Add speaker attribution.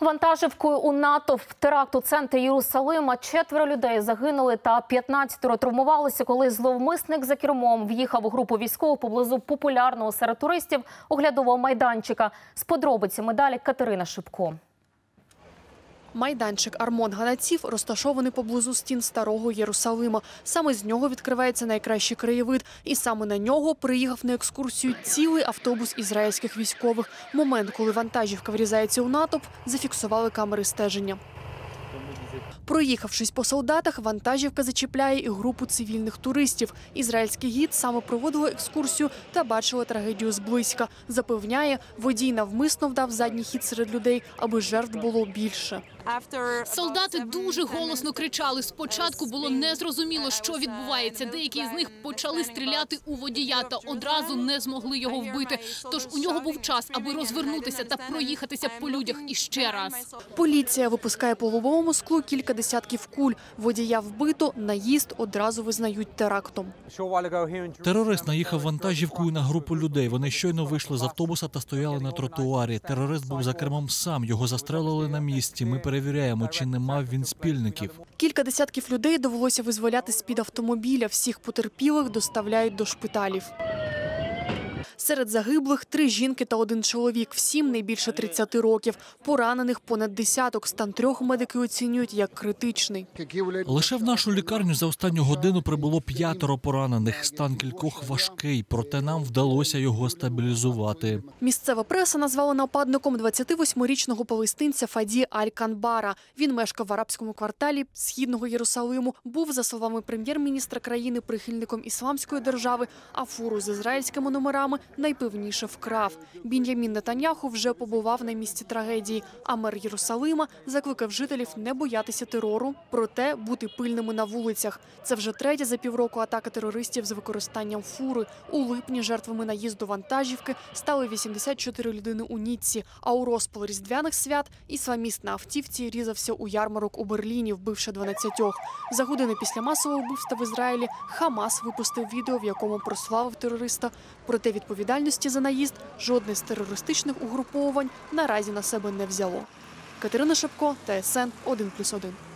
Speaker 1: Вантажівкою у НАТО в теракт у центрі Єрусалима четверо людей загинули та 15 травмувалися, коли зловмисник за кермом в'їхав у групу військових поблизу популярного серед туристів оглядового майданчика. З подробицями далі Катерина Шипко.
Speaker 2: Майданчик Армон Ганаців розташований поблизу стін старого Єрусалима. Саме з нього відкривається найкращий краєвид, і саме на нього приїхав на екскурсію цілий автобус ізраїльських військових. Момент, коли вантажівка врізається у натовп, зафіксували камери стеження. Проїхавшись по солдатах, вантажівка зачіпляє і групу цивільних туристів. Ізраїльський гід саме проводило екскурсію та бачила трагедію зблизька. Запевняє, водій навмисно вдав задній хід серед людей, аби жертв було більше.
Speaker 3: Солдати дуже голосно кричали. Спочатку було незрозуміло, що відбувається. Деякі з них почали стріляти у водія та одразу не змогли його вбити. Тож у нього був час, аби розвернутися та проїхатися по людях іще раз.
Speaker 2: Поліція випускає по лобовому склу кілька десятків куль. Водія вбито, наїзд одразу визнають терактом.
Speaker 4: Терорист наїхав вантажівкою на групу людей. Вони щойно вийшли з автобуса та стояли на тротуарі. Терорист був за кермом сам. Його застрелили на місці. Ми перевіряємо, чи не мав він спільників.
Speaker 2: Кілька десятків людей довелося визволяти з-під автомобіля. Всіх потерпілих доставляють до шпиталів. Серед загиблих три жінки та один чоловік, всім не більше 30 років. Поранених понад десяток. Стан трьох медики оцінюють як критичний.
Speaker 4: Лише в нашу лікарню за останню годину прибуло п'ятеро поранених. Стан кількох важкий, проте нам вдалося його стабілізувати.
Speaker 2: Місцева преса назвала нападником 28-річного палестинця Фаді Аль-Канбара. Він мешкав в арабському кварталі східного Єрусалиму. Був, за словами прем'єр-міністра країни, прихильником ісламської держави, а фуру з ізраїльськими номерами найпевніше вкрав. Бін'ямін Нетаньяху вже побував на місці трагедії. А мер Єрусалима закликав жителів не боятися терору, проте бути пильними на вулицях. Це вже третя за півроку атака терористів з використанням фури. У липні жертвами наїзду вантажівки стали 84 людини у Ніцці. А у розпал різдвяних свят ісламіст на автівці різався у ярмарок у Берліні, вбивши 12. За години після масового вбивства в Ізраїлі Хамас випустив відео, в якому прославив терориста. Проте відповідальності за наїзд жодне з терористичних угруповувань наразі на себе не взяло. Катерина Шепко, ТСН 1+,1.